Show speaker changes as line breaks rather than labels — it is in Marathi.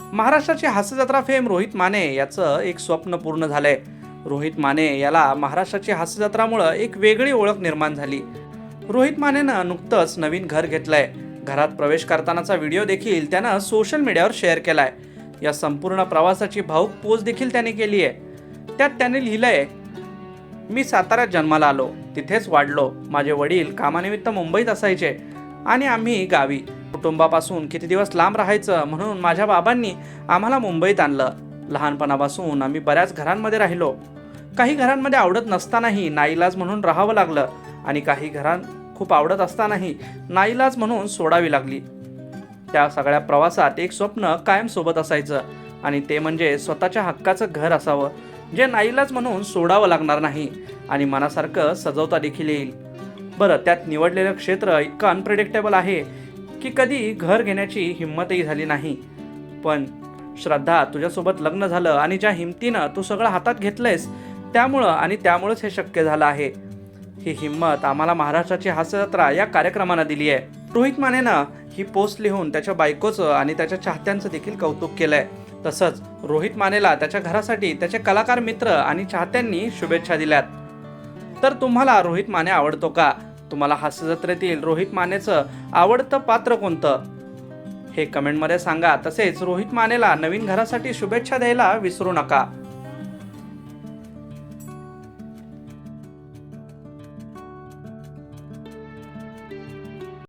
महाराष्ट्राची हास्यजत्रा फेम रोहित माने याचं एक स्वप्न पूर्ण झालंय. रोहित माने याला महाराष्ट्राची हास्यजत्रामुळं एक वेगळी ओळख निर्माण झाली. रोहित मानेनं नुकतंच नवीन घर घेतलंय. घरात प्रवेश करतानाचा व्हिडिओ देखील त्यानं सोशल मीडियावर शेअर केलाय. या संपूर्ण प्रवासाची भाऊक पोच देखील त्याने केली आहे. त्यात त्याने लिहिलंय मी साताऱ्यात जन्माला आलो. तिथेच वाढलो. माझे वडील कामानिमित्त मुंबईत असायचे आणि आम्ही गावी. कुटुंबापासून किती दिवस लांब राहायचं म्हणून माझ्या बाबांनी आम्हाला मुंबईत आणलं. लहानपणापासून आम्ही बऱ्याच घरांमध्ये राहिलो. काही घरांमध्ये आवडत नसतानाही नाईलाज म्हणून राहावं लागलं आणि काही घरां खूप आवडत असतानाही नाईलाज म्हणून सोडावी लागली. त्या सगळ्या प्रवासात एक स्वप्न कायम सोबत असायचं आणि ते म्हणजे स्वतःच्या हक्काचं घर असावं जे नाईलाज म्हणून सोडावं लागणार नाही आणि मनासारखं सजवता देखील येईल. बरं त्यात निवडलेलं क्षेत्र इतकं अनप्रिडिक्टेबल आहे की कधी घर घेण्याची हिंमतही झाली नाही. पण श्रद्धा तुझ्यासोबत लग्न झालं आणि ज्या हिमतीनं तू सगळं हातात घेतलंयस त्यामुळं आणि त्यामुळंच हे शक्य झालं आहे. ही हिंमत आम्हाला महाराष्ट्राची हास्यजत्रा या कार्यक्रमानं दिली आहे रोहित मानेनं ही पोस्ट लिहून त्याच्या बायकोचं आणि त्याच्या चाहत्यांचं देखील कौतुक केलंय. तसंच रोहित मानेला त्याच्या घरासाठी त्याचे कलाकार मित्र आणि चाहत्यांनी शुभेच्छा दिल्यात. तर तुम्हाला रोहित माने आवडतो का? तुम्हाला हास्यजत्रेतील रोहित मानेचं आवडतं पात्र कोणतं? हे कमेंटमध्ये सांगा. तसेच रोहित मानेला नवीन घरासाठी शुभेच्छा द्यायला विसरू नका.